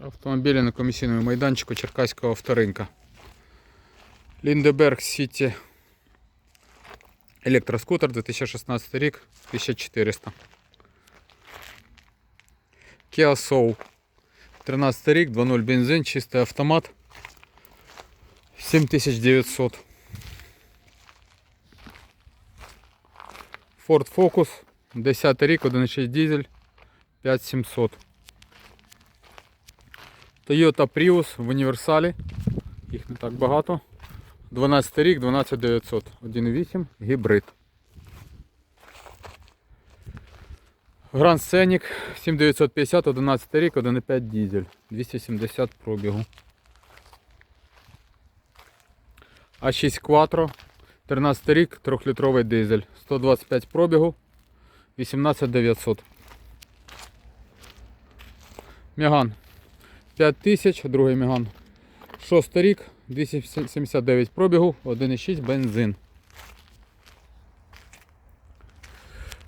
Автомобілі на комісійному майданчику Черкаського авторинка. Ліндеберг Сіті. Електроскутер 2016 рік 1400. Kia Soul. 13 рік, 2.0 бензин, чистий автомат. 7900. Ford Focus. 10 рік, 1.6 дизель. 5700. Toyota Prius в універсалі. Їх не так багато. 12 рік, 12900. 1.8 гібрид. Grand Scenic 7950, 11 рік, 1.5 дизель. 270 пробігу. А6 Quattro, 13 рік, 3-літровий дизель. 125 пробігу, 18900. Меган 5000, другий Меган. 6 рік, 279 пробігу, 1,6 бензин.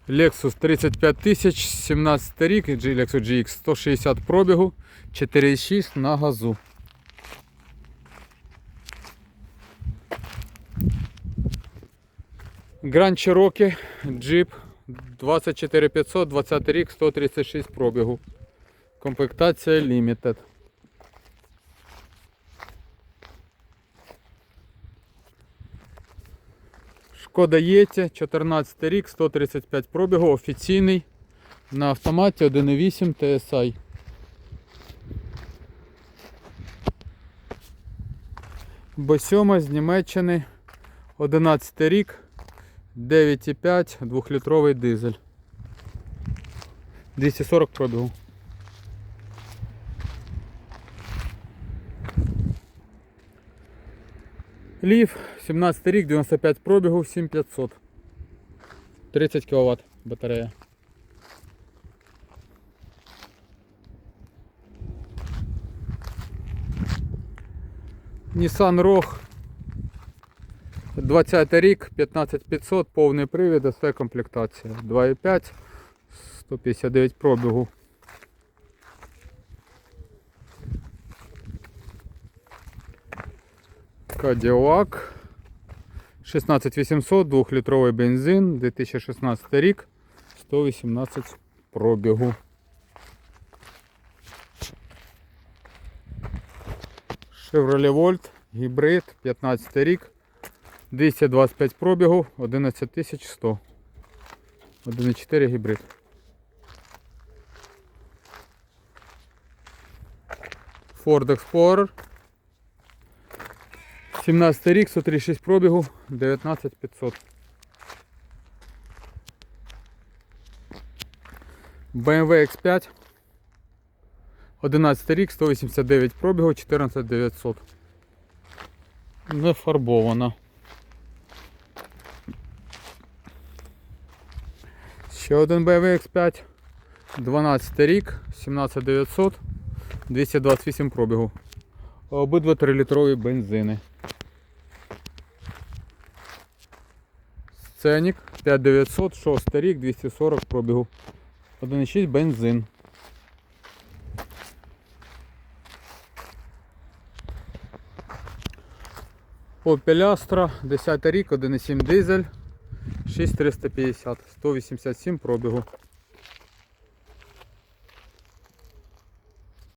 Lexus 35 тисяч, 17 рік, Lexus GX 160 пробігу, 4,6 на газу. Grand Cherokee Jeep 24500, 20 рік, 136 пробігу. Комплектація Limited. Шкода Єті, 14 рік, 135 пробігу, офіційний. На автоматі 1.8 TSI. Б7 з Німеччини, 11 рік, 9,5, 2-літровий дизель. 240 пробігу. Лів, 17 рік, 95 пробігу, 7500. 30 кВт батарея. Nissan Rogue 20 рік, 15500, повний привід, все комплектація. 2,5, 159 пробігу. Каділак 16800, 2-літровий бензин, 2016 рік, 118 пробігу. Chevrolet Volt, гібрид, 15 рік, 225 пробігу, 11100. 1.4 гібрид. Ford Explorer 17 рік, 136 пробігу, 19500. BMW X5. 11 рік, 189 пробігу, 14900. Не фарбована. Ще один BMW X5. 12 рік, 17900, 228 пробігу. Обидва 3-літрові бензини. Сценік 5900, 6 рік, 240 пробігу. 1,6 бензин. Opel Astra, 10 рік, 1,7 дизель, 6350, 187 пробігу.